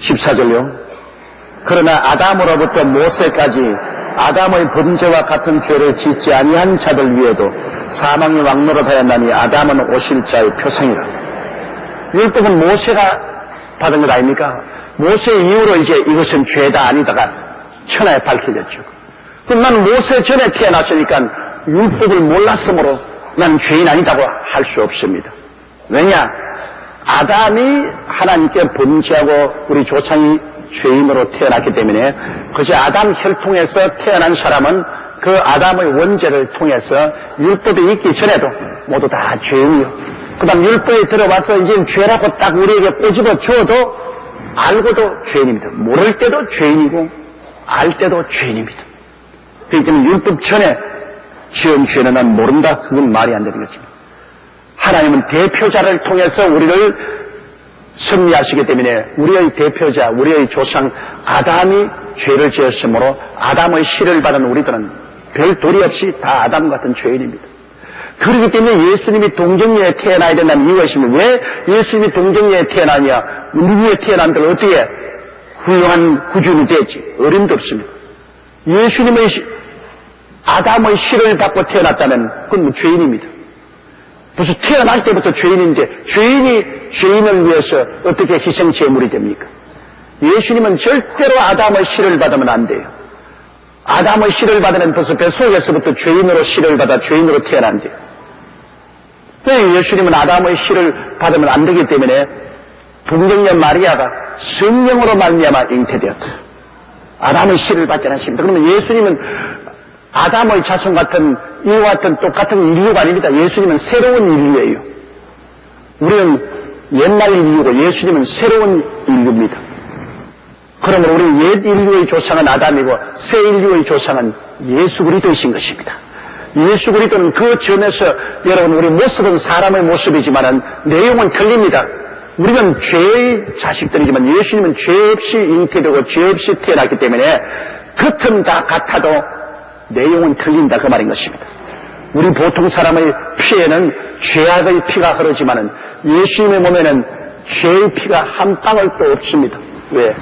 14절요. 그러나 아담으로부터 모세까지 아담의 범죄와 같은 죄를 짓지 아니한 자들 위에도 사망이 왕노릇하였나니 아담은 오실 자의 표상이라. 율법은 모세가 받은 것 아닙니까? 모세 이후로 이제 이것은 죄다 아니다가 천하에 밝혀졌죠. 그럼 난 모세 전에 태어났으니까 율법을 몰랐으므로 난 죄인 아니다고 할 수 없습니다. 왜냐? 아담이 하나님께 범죄하고 우리 조상이 죄인으로 태어났기 때문에 그것이 아담 혈통에서 태어난 사람은 그 아담의 원죄를 통해서 율법이 있기 전에도 모두 다 죄인이요. 그 다음 율법에 들어와서 이제 죄라고 딱 우리에게 꼬집어 주어도 알고도 죄인입니다. 모를 때도 죄인이고 알 때도 죄인입니다. 때문에 율법 전에 지은 죄는 난 모른다. 그건 말이 안 되는 것입니다. 하나님은 대표자를 통해서 우리를 승리하시기 때문에 우리의 대표자, 우리의 조상 아담이 죄를 지었으므로 아담의 시를 받은 우리들은 별 도리 없이 다 아담 같은 죄인입니다. 그렇기 때문에 예수님이 동정녀에 태어나야 된다는 이유가 있습니다. 왜 예수님이 동정녀에 태어나냐? 누구에 태어난들 어떻게 훌륭한 구준이 되지? 어림도 없습니다. 예수님의 시- 아담의 시를 받고 태어났다면 그건 뭐 죄인입니다. 무슨 태어날 때부터 죄인인데 죄인이 죄인을 위해서 어떻게 희생 제물이 됩니까? 예수님은 절대로 아담의 시를 받으면 안 돼요. 아담의 시를 받으면 벌써 뱃속에서부터 죄인으로 시를 받아 죄인으로 태어난대요. 왜 예수님은 아담의 시를 받으면 안 되기 때문에 동정녀 마리아가 성령으로 말미암아 잉태되었다. 아담의 시를 받지 않았습니다. 그러면 예수님은 아담의 자손 같은 이와 같은 똑같은 인류가 아닙니다. 예수님은 새로운 인류예요. 우리는 옛날 인류고 예수님은 새로운 인류입니다. 그러므로 우리 옛 인류의 조상은 아담이고 새 인류의 조상은 예수 그리스도이신 것입니다. 예수 그리스도는 그 점에서 여러분 우리 모습은 사람의 모습이지만은 내용은 틀립니다. 우리는 죄의 자식들이지만 예수님은 죄 없이 잉태되고 죄 없이 태어났기 때문에 겉은 다 같아도 내용은 틀린다 그 말인 것입니다. 우리 보통 사람의 피에는 죄악의 피가 흐르지만은 예수님의 몸에는 죄의 피가 한 방울 도 없습니다. 왜?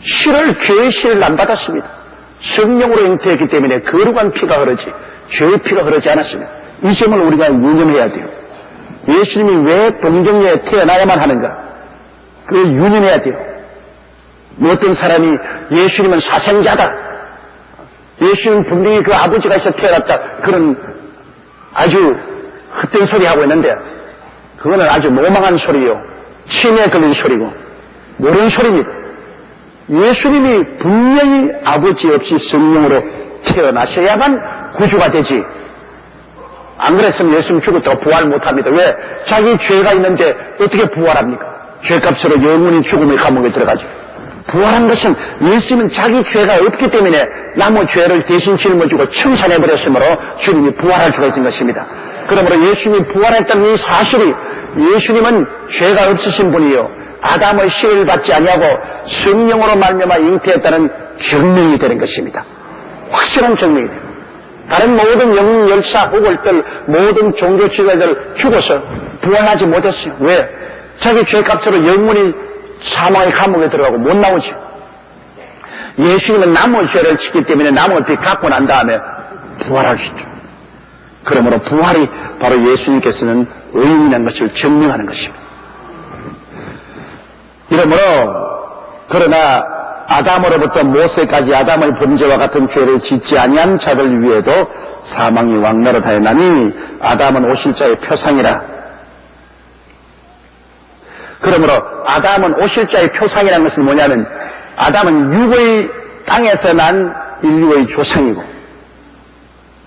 실을 죄의 실을 안 받았습니다. 성령으로 잉태했기 때문에 거룩한 피가 흐르지 죄의 피가 흐르지 않았습니다. 이 점을 우리가 유념해야 돼요. 예수님이 왜 동정녀에 태어나야만 하는가? 그걸 유념해야 돼요. 뭐 어떤 사람이 예수님은 사생자다. 예수님은 분명히 그 아버지가 있어 태어났다. 그런 아주 헛된 소리 하고 있는데 그거는 아주 노망한 소리요. 침에 걸린 소리고 모르는 소리입니다. 예수님이 분명히 아버지 없이 성령으로 태어나셔야만 구주가 되지. 안 그랬으면 예수님 죽었다고 부활 못합니다. 왜? 자기 죄가 있는데 어떻게 부활합니까? 죄값으로 영원히 죽음의 감옥에 들어가죠. 부활한 것은 예수님은 자기 죄가 없기 때문에 남의 죄를 대신 짊어지고 청산해버렸으므로 주님이 부활할 수가 있는 것입니다. 그러므로 예수님이 부활했다는 이 사실이 예수님은 죄가 없으신 분이요. 아담의 시를 받지 아니하고 성령으로 말미암아 잉태했다는 증명이 되는 것입니다. 확실한 증명이 돼요. 다른 모든 영웅 열사 혹을들 모든 종교 지도자들 죽어서 부활하지 못했어요. 왜? 자기 죄값으로 영원히 사망의 감옥에 들어가고 못 나오죠. 예수님은 남의 죄를 짓기 때문에 남의 피 갖고 난 다음에 부활하시죠. 그러므로 부활이 바로 예수님께서는 의인이라는 것을 증명하는 것입니다. 이러므로 그러나 아담으로부터 모세까지 아담의 범죄와 같은 죄를 짓지 아니한 자들 위에도 사망이 왕노릇하였나니 아담은 오실 자의 표상이라. 그러므로 아담은 오실 자의 표상이라는 것은 뭐냐면 아담은 육의 땅에서 난 인류의 조상이고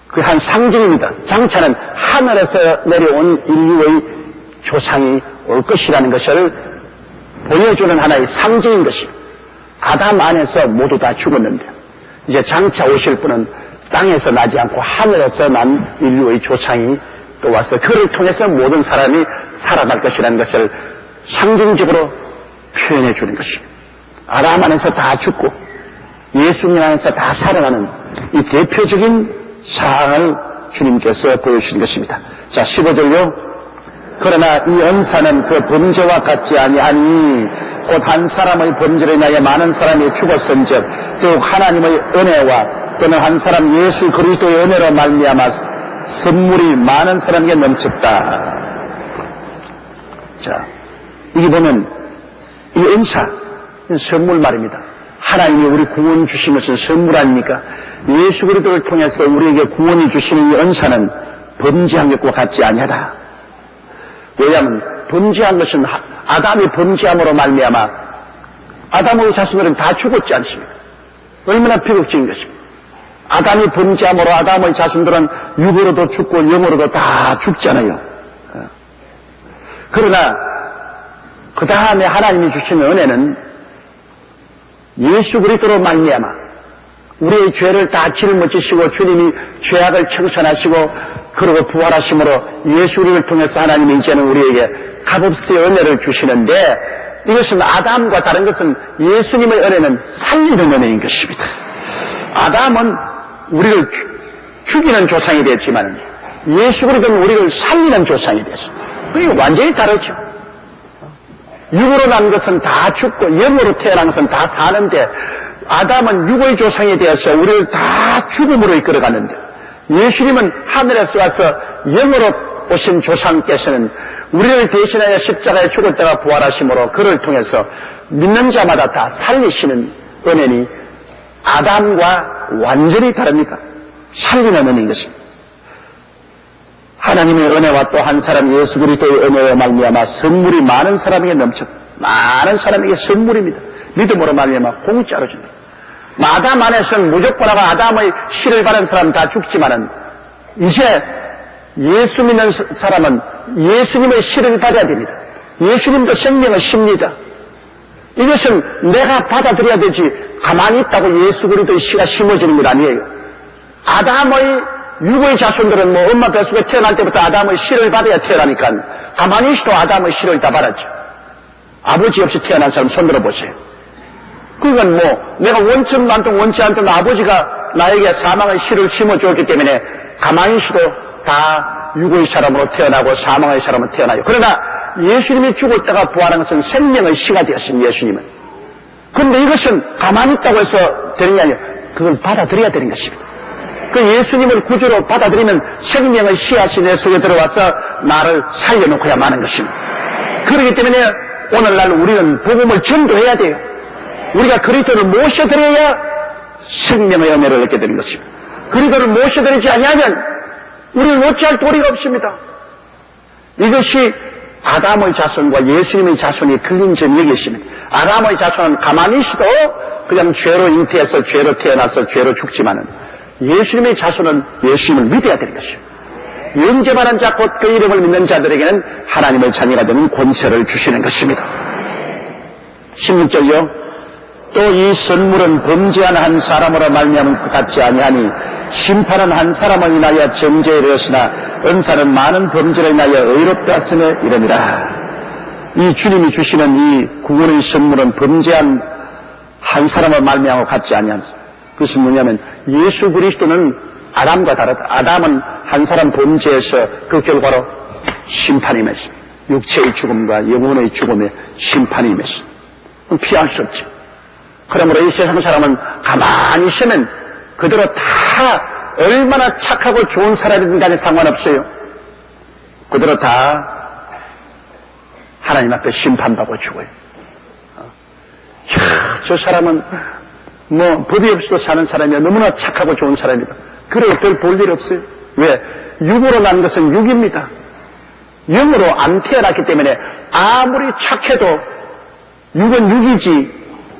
그 한 상징입니다. 장차는 하늘에서 내려온 인류의 조상이 올 것이라는 것을 보여주는 하나의 상징인 것입니다. 아담 안에서 모두 다 죽었는데 이제 장차 오실 분은 땅에서 나지 않고 하늘에서 난 인류의 조상이 또 와서 그를 통해서 모든 사람이 살아날 것이라는 것을 상징적으로 표현해 주는 것입니다. 아담 안에서 다 죽고 예수님 안에서 다 살아나는 이 대표적인 사항을 주님께서 보여주신 것입니다. 자, 15절요. 그러나 이 은사는 그 범죄와 같지 아니하니 곧 한 사람의 범죄로 인하여 많은 사람이 죽었은즉 또 하나님의 은혜와 또는 한 사람 예수 그리스도의 은혜로 말미암아 선물이 많은 사람에게 넘쳤다. 자, 이게 보면 이 은사, 선물 말입니다. 하나님이 우리 구원 주신 것은 선물 아닙니까? 예수 그리스도를 통해서 우리에게 구원이 주시는 이 은사는 범죄한 것과 같지 아니하다. 왜냐하면 범죄한 것은 하- 아담이 범죄함으로 말미암아 아담의 자손들은 다 죽었지 않습니까? 얼마나 비극적인 것입니까? 아담이 범죄함으로 아담의 자손들은 육으로도 죽고 영으로도 다 죽잖아요. 어. 그러나 그 다음에 하나님이 주신 은혜는 예수 그리스도로 말미암아 우리의 죄를 다 짊어지시고 주님이 죄악을 청산하시고 그리고 부활하심으로 예수 그리스도를 통해서 하나님이 이제는 우리에게 값없이 은혜를 주시는데 이것은 아담과 다른 것은 예수님의 은혜는 살리는 은혜인 것입니다. 아담은 우리를 죽- 죽이는 조상이 됐지만 예수 그리스도는 우리를 살리는 조상이 됐습니다. 그게 완전히 다르죠. 육으로 난 것은 다 죽고 영으로 태어난 것은 다 사는데 아담은 육의 조상이 되어서 우리를 다 죽음으로 이끌어가는데 예수님은 하늘에서 와서 영으로 오신 조상께서는 우리를 대신하여 십자가에 죽었다가 부활하심으로 그를 통해서 믿는 자마다 다 살리시는 은혜니 아담과 완전히 다릅니까? 살리는 은혜인 것입니다. 하나님의 은혜와 또 한 사람 예수 그리스도의 은혜와 말미암아 선물이 많은 사람에게 넘쳐 많은 사람에게 선물입니다. 믿음으로 말미암아 공짜로 줍니다. 아담 안에서는 무조건 하고 아담의 씨를 받은 사람 다 죽지만은 이제 예수 믿는 사- 사람은 예수님의 씨를 받아야 됩니다. 예수님도 생명을 십니다. 이것은 내가 받아들여야 되지 가만히 있다고 예수 그리스도의 씨가 심어지는 것 아니에요. 아담의 육의 자손들은 뭐 엄마 뱃속에 태어날 때부터 아담의 씨를 받아야 태어나니까 가만히 있어도 아담의 씨를 다 받았죠. 아버지 없이 태어난 사람 손들어 보세요. 그건 뭐 내가 원치 않든 원치 않든 아버지가 나에게 사망의 씨를 심어주었기 때문에 가만히 있어도 다 육의 사람으로 태어나고 사망의 사람으로 태어나요. 그러나 예수님이 죽을 때가 부활한 것은 생명의 씨가 되었습니다. 예수님은. 그런데 이것은 가만히 있다고 해서 되는 게 아니에요. 그걸 받아들여야 되는 것입니다. 그 예수님을 구주로 받아들이면 생명의 씨앗이 내 속에 들어와서 나를 살려놓고야 마는 것입니다. 그렇기 때문에 오늘날 우리는 복음을 전도해야 돼요. 우리가 그리스도를 모셔드려야 생명의 은혜를 얻게 되는 것입니다. 그리스도를 모셔드리지 아니하면 우리는 어찌할 도리가 없습니다. 이것이 아담의 자손과 예수님의 자손이 틀린 점이 있습니다. 아담의 자손은 가만히 있어도 그냥 죄로 잉태해서 죄로 태어나서 죄로 죽지만은 예수님의 자손은 예수님을 믿어야 되는 것이요. 영접하는 자, 곧 그 이름을 믿는 자들에게는 하나님의 자녀가 되는 권세를 주시는 것입니다. 16절요. 또 이 선물은 범죄한 한 사람으로 말미암은 것 같지 아니하니 심판은 한 사람을 인하여 정죄에 이르렀으나 은사는 많은 범죄로 인하여 의롭다 하으며 이름이라. 이 주님이 주시는 이 구원의 선물은 범죄한 한 사람을 말미암아 같지 아니하니 그것은 뭐냐면 예수 그리스도는 아담과 다르다. 아담은 한 사람 범죄에서 그 결과로 심판이 맺습니다. 육체의 죽음과 영혼의 죽음에 심판이 맺습니다. 피할 수 없죠. 그러므로 이 세상 사람은 가만히 있으면 그대로 다 얼마나 착하고 좋은 사람이든 간에 상관없어요. 그대로 다 하나님 앞에 심판받고 죽어요. 어. 이야, 저 사람은 뭐 법이 없이도 사는 사람이야. 너무나 착하고 좋은 사람이다. 그래 별 볼 일 없어요. 왜? 육으로 난 것은 육입니다. 영으로 안 태어났기 때문에 아무리 착해도 육은 육이지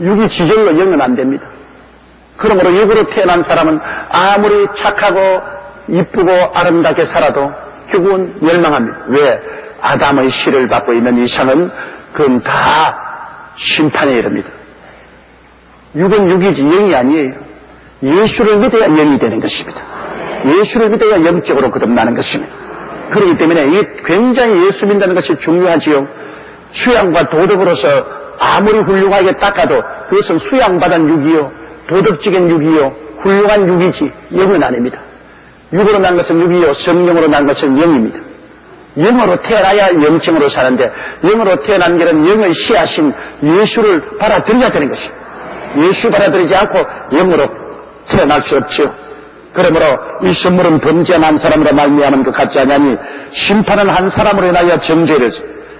육이 지절로 영은 안 됩니다. 그러므로 육으로 태어난 사람은 아무리 착하고 이쁘고 아름답게 살아도 결국은 멸망합니다. 왜? 아담의 씨를 받고 있는 이상은 그건 다 심판에 이릅니다. 육은 육이지 영이 아니에요. 예수를 믿어야 영이 되는 것입니다. 예수를 믿어야 영적으로 거듭나는 것입니다. 그렇기 때문에 이 굉장히 예수 믿는 것이 중요하지요. 수양과 도덕으로서 아무리 훌륭하게 닦아도 그것은 수양받은 육이요. 도덕적인 육이요. 훌륭한 육이지 영은 아닙니다. 육으로 난 것은 육이요. 성령으로 난 것은 영입니다. 영으로 태어나야 영증으로 사는데 영으로 태어난 길은 영의 씨하신 예수를 받아들여야 되는 것이 예수 받아들이지 않고 영으로 태어날 수 없죠. 그러므로 이 선물은 범죄한 한 사람으로 말미암은 것 같지 않냐니 심판은 한 사람으로 인하여 정죄를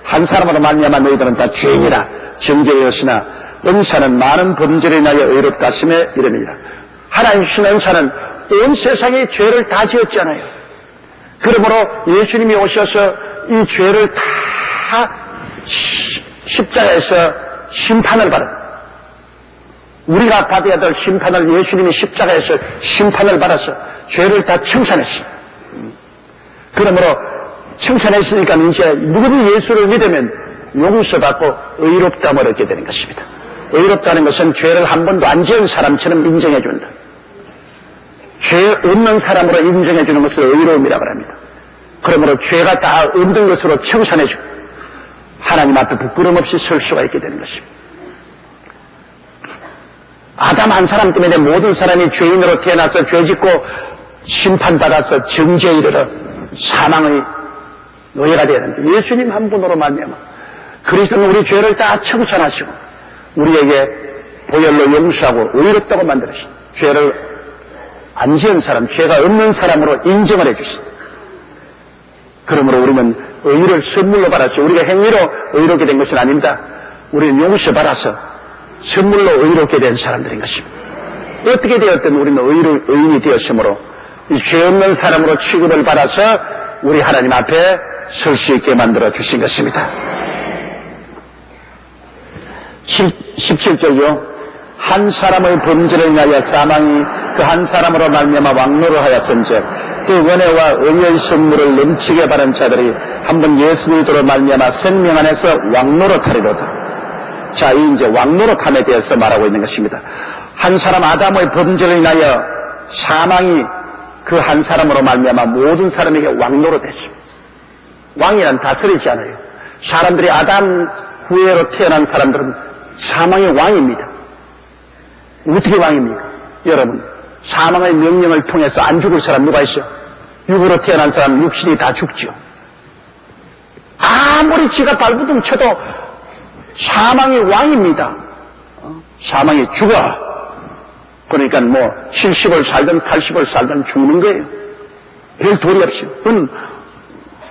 한 사람으로 말미암아 너희들은 다 죄인이라 정죄였으나 은사는 많은 범죄로 인하여 의롭다 하심에 이름이라 하나님 주신 은사는 온 세상이 죄를 다 지었잖아요. 그러므로 예수님이 오셔서 이 죄를 다 시- 십자가에서 심판을 받은 우리가 받아야 될 심판을 예수님이 십자가에서 심판을 받아서 죄를 다 청산했어. 그러므로 청산했으니까 이제 누구든 예수를 믿으면 용서받고 의롭다함을 얻게 되는 것입니다. 의롭다는 것은 죄를 한 번도 안 지은 사람처럼 인정해 준다. 죄 없는 사람으로 인정해 주는 것을 의로움이라고 합니다. 그러므로 죄가 다 없는 것으로 청산해 주고 하나님 앞에 부끄럼 없이 설 수가 있게 되는 것입니다. 아담 한 사람 때문에 모든 사람이 죄인으로 태어나서 죄 짓고 심판받아서 정죄에 이르러 사망의 노예가 되는데 예수님 한 분으로 말미암아 그리스도는 우리 죄를 다 청산하시고 우리에게 보혈로 용서하고 의롭다고 만들으신 죄를 안 지은 사람, 죄가 없는 사람으로 인정을 해주신 그러므로 우리는 의를 선물로 받았죠. 우리가 행위로 의롭게 된 것은 아닙니다. 우리는 용서 받아서 선물로 의롭게 된 사람들인 것입니다. 어떻게 되었든 우리는 의로, 의인이 되었으므로 이죄 없는 사람으로 취급을 받아서 우리 하나님 앞에 설 수 있게 만들어 주신 것입니다. 17절이요. 한 사람의 범죄를 인하여 사망이 그 한 사람으로 말미암아 왕노를 하였은즉 그 은혜와 의의 선물을 넘치게 받은 자들이 한번 예수 그리스도로 말미암아 생명 안에서 왕노릇하리로다. 자, 이 이제 왕노릇함에 대해서 말하고 있는 것입니다. 한 사람 아담의 범죄를 인하여 사망이 그 한 사람으로 말미암아 모든 사람에게 왕노릇했습니다. 왕이란 다스리지 않아요. 사람들이 아담 후예로 태어난 사람들은 사망의 왕입니다. 어떻게 왕입니까? 여러분, 사망의 명령을 통해서 안 죽을 사람 누가 있어요? 육으로 태어난 사람 육신이 다 죽죠. 아무리 지가 발부둥 쳐도 사망의 왕입니다. 어? 사망이 죽어. 그러니까 뭐 70을 살든 80을 살든 죽는 거예요. 별 도리 없이. 그건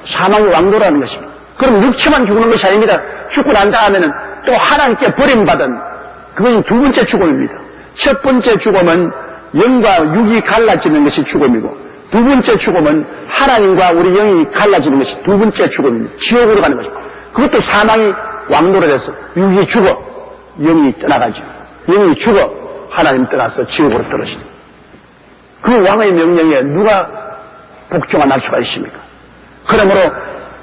사망의 왕도라는 것입니다. 그럼 육체만 죽는 것이 아닙니다. 죽고 난 다음에는 또 하나님께 버림받은 그것이 두 번째 죽음입니다. 첫 번째 죽음은 영과 육이 갈라지는 것이 죽음이고 두 번째 죽음은 하나님과 우리 영이 갈라지는 것이 두 번째 죽음입니다. 지옥으로 가는 것입니다. 그것도 사망이 해서 육이 죽어 영이 떠나가죠. 영이 죽어 하나님 떠나서 지옥으로 떨어지죠. 그 왕의 명령에 누가 복종안 할 수가 있습니까? 그러므로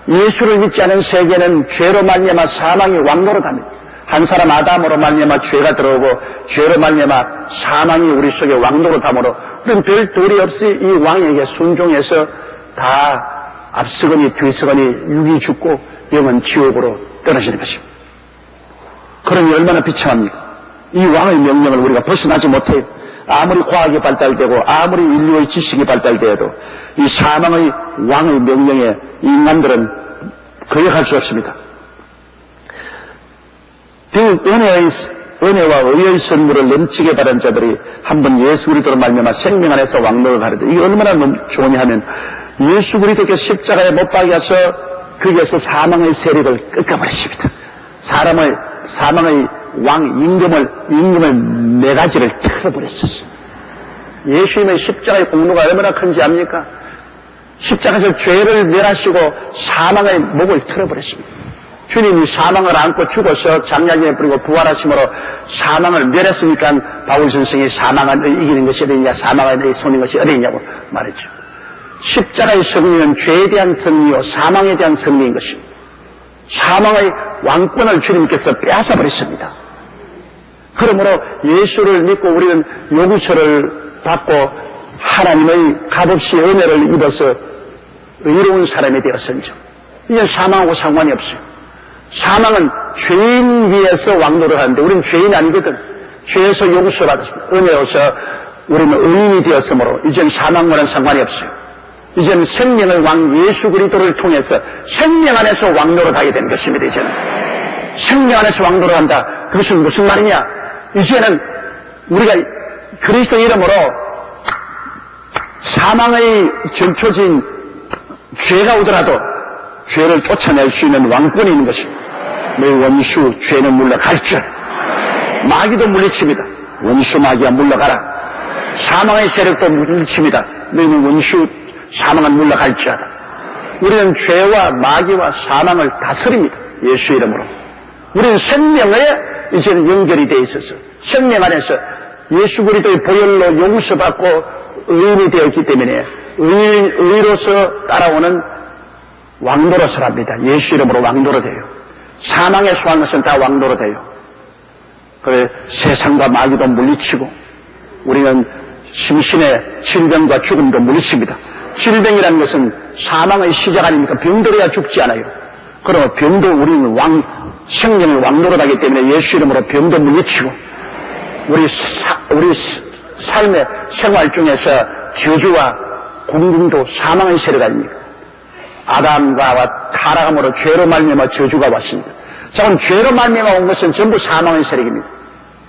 예수를 믿지 않은 세계는 죄로 말미암아 사망이 왕노릇합니다. 한 사람 아담으로 말미암아 죄가 들어오고 죄로 말미암아 사망이 우리 속에 왕노릇함으로 우리는 별 도리 없이 이 왕에게 순종해서 다 앞서거니 뒤서거니 육이 죽고 영은 지옥으로 떨어지는 것입니다. 그러니 얼마나 비참합니까? 이 왕의 명령을 우리가 벗어나지 못해요. 아무리 과학이 발달되고 아무리 인류의 지식이 발달되어도 이 사망의 왕의 명령에 인간들은 거역할 수 없습니다. 그 은혜의 은혜와 의의 선물을 넘치게 받은 자들이 한 번 예수 그리스도로 말미암아 생명 안에서 왕노를 하는데 이게 얼마나 좋으냐 하면 예수 그리스도께 십자가에 못 박여서 거기에서 사망의 세력을 꺾어버리십니다. 사람의 사망의 왕 임금을 임금의 네 가지를 틀어버렸었어요. 예수님의 십자가의 공로가 얼마나 큰지 압니까? 십자가에서 죄를 멸하시고 사망의 목을 틀어버렸습니다. 주님이 사망을 안고 죽어서 장량에 뿌리고 부활하심으로 사망을 멸했으니까 바울 선생이 사망을 이기는 것이 어디냐, 사망을 내 손인 것이 어디냐고 말했죠. 십자가의 승리는 죄에 대한 승리요, 사망에 대한 승리인 것입니다. 사망의 왕권을 주님께서 빼앗아 버렸습니다. 그러므로 예수를 믿고 우리는 요구서를 받고 하나님의 값없이 은혜를 입어서 의로운 사람이 되었은지 이제 사망하고 상관이 없어요. 사망은 죄인 위에서 왕노를 하는데 우리는 죄인 아니거든. 죄에서 요구서 받았습니다. 은혜로서 우리는 의인이 되었으므로 이젠 사망과는 상관이 없어요. 이제는 생명의 왕 예수 그리스도를 통해서 생명 안에서 왕노릇 하게 된 것입니다. 이제는 생명 안에서 왕노릇 한다. 그것은 무슨 말이냐? 이제는 우리가 그리스도 이름으로 사망의 전초진 죄가 오더라도 죄를 쫓아낼 수 있는 왕권이 있는 것입니다. 내 원수 죄는 물러갈지어다. 마귀도 물리칩니다. 원수 마귀야 물러가라. 사망의 세력도 물리칩니다. 너희는 원수 사망은 물러갈지어다. 우리는 죄와 마귀와 사망을 다스립니다. 예수 이름으로. 우리는 생명에 이제는 연결이 되어 있어서 생명 안에서 예수 그리스도의 보혈로 용서받고 의인이 되었기 때문에 의인, 의로서 따라오는 왕노릇을 합니다. 예수 이름으로 왕노릇해요. 사망에 수한 것은 다 왕노릇해요. 그래 세상과 마귀도 물리치고 우리는 심신의 질병과 죽음도 물리칩니다. 질병이라는 것은 사망의 시작 아닙니까? 병들어야 죽지 않아요. 그러면 병도 우리는 왕, 생명을 왕노릇하기 때문에 예수 이름으로 병도 물리치고 우리 사, 우리 삶의 생활 중에서 저주와 공궁도 사망의 세력 아닙니까? 아담과 타락함으로 죄로 말미암아 저주가 왔습니다. 자, 그럼 죄로 말미암아 온 것은 전부 사망의 세력입니다.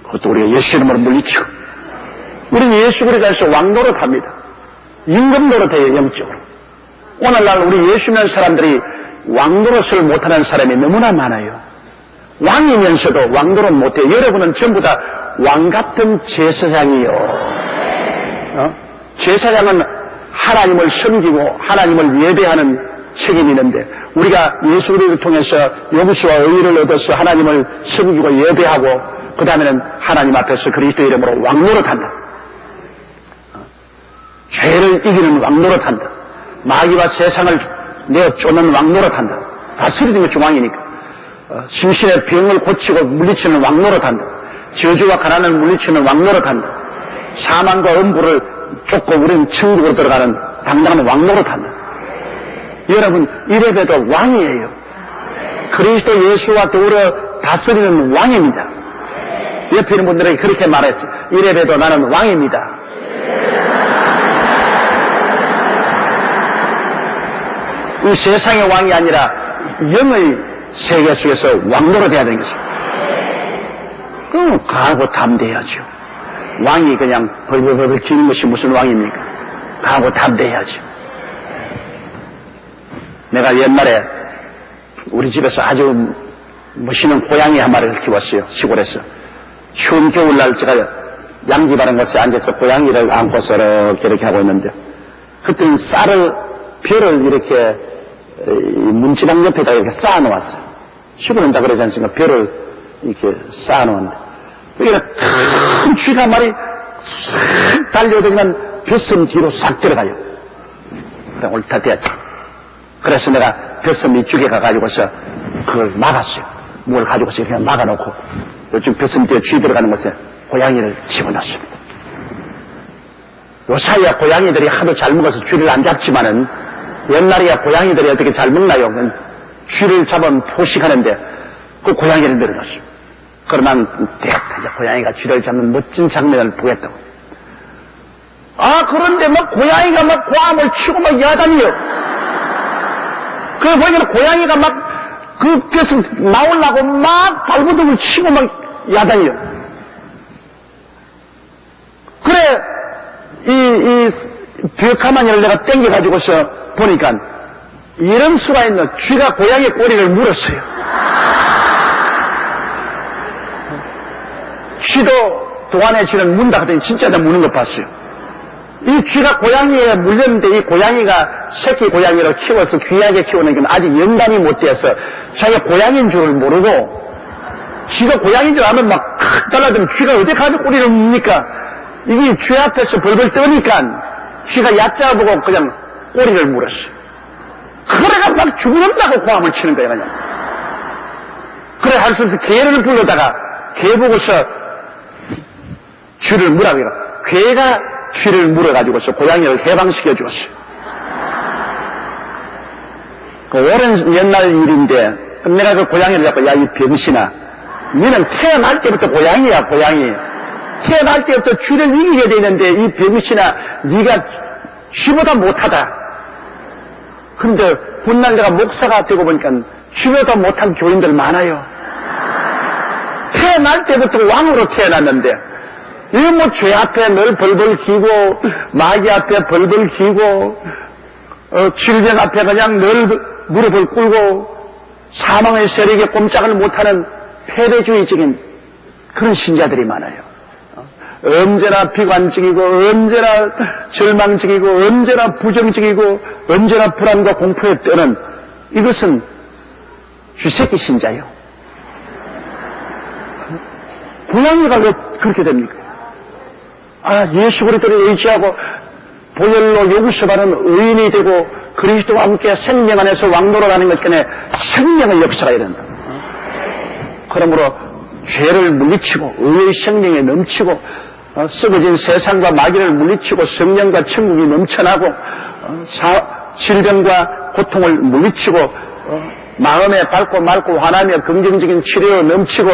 그것도 우리가 예수 이름으로 물리치고 우리는 예수 그리스도에서 왕노릇 합니다. 임금 노릇해요, 영적으로. 오늘날 우리 예수 믿는 사람들이 왕노릇을 못하는 사람이 너무나 많아요. 왕이면서도 왕노릇 못해요. 여러분은 전부 다 왕 같은 제사장이요. 어? 제사장은 하나님을 섬기고 하나님을 예배하는 책임이 있는데 우리가 예수 그리스도를 통해서 용서와 의를 얻어서 하나님을 섬기고 예배하고 그 다음에는 하나님 앞에서 그리스도 이름으로 왕노릇한다. 죄를 이기는 왕노릇한다. 마귀와 세상을 내어 쫓는 왕노릇한다. 다스리는 것이 왕이니까. 어, 심신의 병을 고치고 물리치는 왕노릇한다. 저주와 가난을 물리치는 왕노릇한다. 사망과 음부를 쫓고 우리는 천국으로 들어가는 당당한 왕노릇한다. 여러분 이래봬도 왕이에요. 그리스도 예수와 더불어 다스리는 왕입니다. 옆에 있는 분들에게 그렇게 말했어요. 이래봬도 나는 왕입니다. 이 세상의 왕이 아니라 영의 세계 속에서 왕노로 돼야 되는 것입니다. 그럼 가고 담대해야죠. 왕이 그냥 벌벌벌 기는 것이 무슨 왕입니까? 가고 담대해야죠. 내가 옛날에 우리 집에서 아주 멋있는 고양이 한 마리를 키웠어요. 시골에서. 추운 겨울날 제가 양집하는 곳에 앉아서 고양이를 안고서 이렇게, 이렇게 하고 있는데 그때는 쌀을 벼를 이렇게 문지방 옆에다 이렇게 쌓아놓았어요. 시골은 다 그러지 않습니까? 벼를 이렇게 쌓아놓았는데 여기는 큰 쥐가 한 마리 싹 달려오더니만 벼섬 뒤로 싹 들어가요. 그래 옳다 대야죠. 그래서 내가 벼섬 이쪽에 가가지고서 그걸 막았어요. 뭘 가지고서 이렇게 막아놓고 요즘 벼섬 뒤에 쥐 들어가는 곳에 고양이를 집어넣습니다. 요 사이에 고양이들이 하도 잘 먹어서 쥐를 안 잡지만은 옛날이야 고양이들이 어떻게 잘 먹나요? 쥐를 잡으면 포식하는데 그 고양이를 늘어놨어. 그러면 됐다. 이제 고양이가 쥐를 잡는 멋진 장면을 보겠다고. 아, 그런데 막 고양이가 막 고함을 치고 막 야단이요. 그래 보니까 고양이가 막그 께서 나오려고 막 발버둥을 치고 막 야단이요. 그래, 이, 이, 벽가마니를 내가 땡겨가지고서 보니까 이런 수가 있는 쥐가 고양이 꼬리를 물었어요. 쥐도 동안에 쥐는 문다 하더니 진짜 다 무는 거 봤어요. 이 쥐가 고양이에 물렸는데 이 고양이가 새끼 고양이를 키워서 귀하게 키우는 건 아직 연단이 못 돼서 자기가 고양이인 줄을 모르고 쥐가 고양이인 줄 알면 막 달라들면 쥐가 어디 가서 꼬리를 뭡니까? 이게 쥐 앞에서 벌벌 떠니까 쥐가 얕잡아보고 그냥 꼬리를 물었어. 그래가 막 죽는다고 고함을 치는 거야, 그냥. 그래, 할 수 없어 개를 불러다가 개 보고서 쥐를 물라고 개가 쥐를 물어가지고서 고양이를 해방시켜 주었어. 그 오랜 옛날 일인데, 내가 그 고양이를 잡고, 야, 이 병신아. 너는 태어날 때부터 고양이야, 고양이. 태어날 때부터 쥐를 이기게 되는데, 이 병신아, 네가 쥐보다 못하다. 근데 훗날 내가 목사가 되고 보니까 죽여도 못한 교인들 많아요. 태어날 때부터 왕으로 태어났는데, 이거 뭐죄 앞에 늘 벌벌 기고, 마귀 앞에 벌벌 기고, 어, 질병 앞에 그냥 늘 무릎을 꿇고, 사망의 세력에 꼼짝을 못하는 패배주의적인 그런 신자들이 많아요. 어, 언제나 비관적이고, 언제나 절망적이고, 언제나 부정적이고, 언제나 불안과 공포에 떠는 이것은 쥐새끼 신자요. 고양이가 왜 그렇게 됩니까? 아, 예수 그리스도를 의지하고 보혈로 요구서받은 의인이 되고 그리스도와 함께 생명 안에서 왕노릇하는 것 때문에 생명의 역사가 일어난다. 그러므로 죄를 물리치고 의의 생명에 넘치고 어, 썩어진 세상과 마귀를 물리치고 성령과 천국이 넘쳐나고 어, 사- 질병과 고통을 물리치고 어, 마음에 밝고 맑고 화나며 긍정적인 치료 넘치고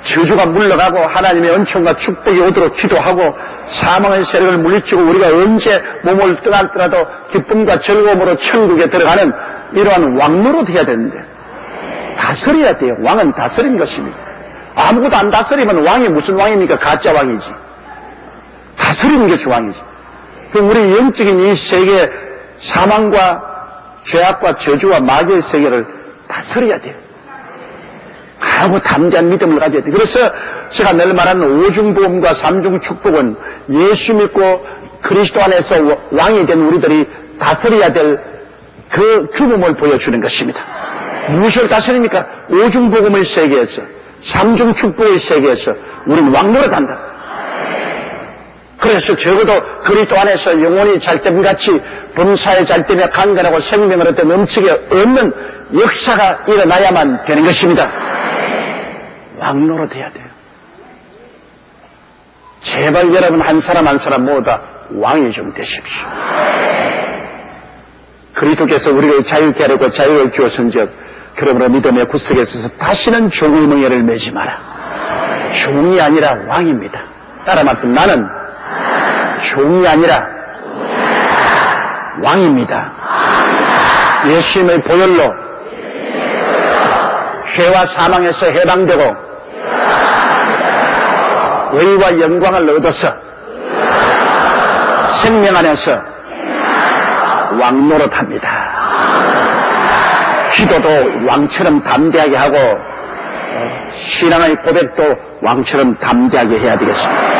저주가 물러가고 하나님의 은총과 축복이 오도록 기도하고 사망의 세력을 물리치고 우리가 언제 몸을 떠날더라도 기쁨과 즐거움으로 천국에 들어가는 이러한 왕노로 돼야 되는데 다스려야 돼요. 왕은 다스린 것입니다. 아무것도 안 다스리면 왕이 무슨 왕입니까? 가짜 왕이지. 다스리는 게 주왕이지. 그 우리 영적인 이 세계 사망과 죄악과 저주와 마귀의 세계를 다스려야 돼요. 하고 담대한 믿음을 가져야 돼. 그래서 제가 늘 말하는 오중보험과 삼중축복은 예수 믿고 그리스도 안에서 왕이 된 우리들이 다스려야 될 그, 그 몸을 보여주는 것입니다. 무엇을 다스립니까? 오중복음의 세계에서, 삼중축복의 세계에서 우리는 왕노릇 한다. 그래서 적어도 그리스도 안에서 영혼이 잘됨같이 범사에 잘되며 강건하고 생명을 얻되 넘치게 얻는 역사가 일어나야만 되는 것입니다. 왕노로 돼야 돼요. 제발 여러분 한 사람 한 사람 모두 다 왕이 좀 되십시오. 그리스도께서 우리를 자유케 하려고 자유를 주었은즉 그러므로 믿음의 구석에 서서 다시는 종의 멍에를 매지 마라. 종이 아니라 왕입니다. 따라 말씀 나는 종이 아니라 왕입니다. 예수님의 보혈로 죄와 사망에서 해방되고 의와 영광을 얻어서 생명 안에서 왕노릇합니다. 기도도 왕처럼 담대하게 하고 어, 신앙의 고백도 왕처럼 담대하게 해야 되겠습니다.